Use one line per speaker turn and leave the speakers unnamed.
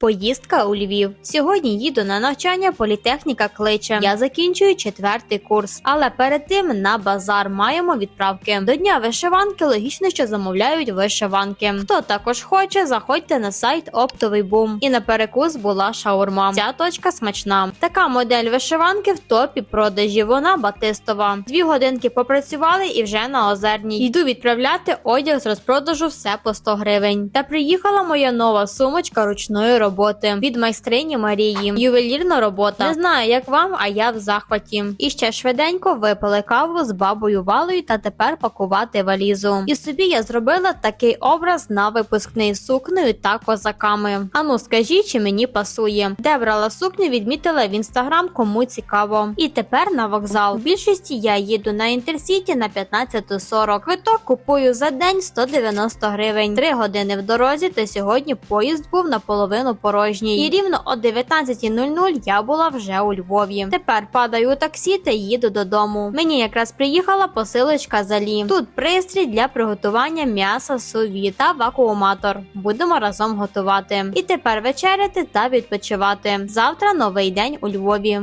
Поїздка у Львів. Сьогодні їду на навчання політехніка кличе. Я закінчую четвертий курс, але перед тим на базар маємо відправки. До дня вишиванки логічно, що замовляють вишиванки. Хто також хоче, заходьте на сайт Оптовий бум. І на перекус була шаурма. Ця точка смачна. Така модель вишиванки в топі продажі. Вона батистова. Дві годинки попрацювали і вже на озерній. Йду відправляти одяг з розпродажу все по 100 гривень. Та приїхала моя нова сумочка ручної роботи від майстрині Марії. Ювелірна робота. Не знаю, як вам, а я в захваті. І ще швиденько випили каву з бабою Валою та тепер пакувати валізу. І собі я зробила такий образ на випускний сукнею та козаками. Ану, скажіть, чи мені пасує. Де брала сукню, відмітила в інстаграм, кому цікаво. І тепер на вокзал. В більшості я їду на інтерсіті на 15.40. Квиток купую за день 190 гривень. Три години в дорозі, та сьогодні поїзд був наполовину порожній. І рівно о 19.00 я була вже у Львові. Тепер падаю у таксі та їду додому. Мені якраз приїхала посилочка залі. Алі. Тут пристрій для приготування м'яса суві та вакууматор. Будемо разом готувати. І тепер вечеряти та відпочивати. Завтра новий день у Львові.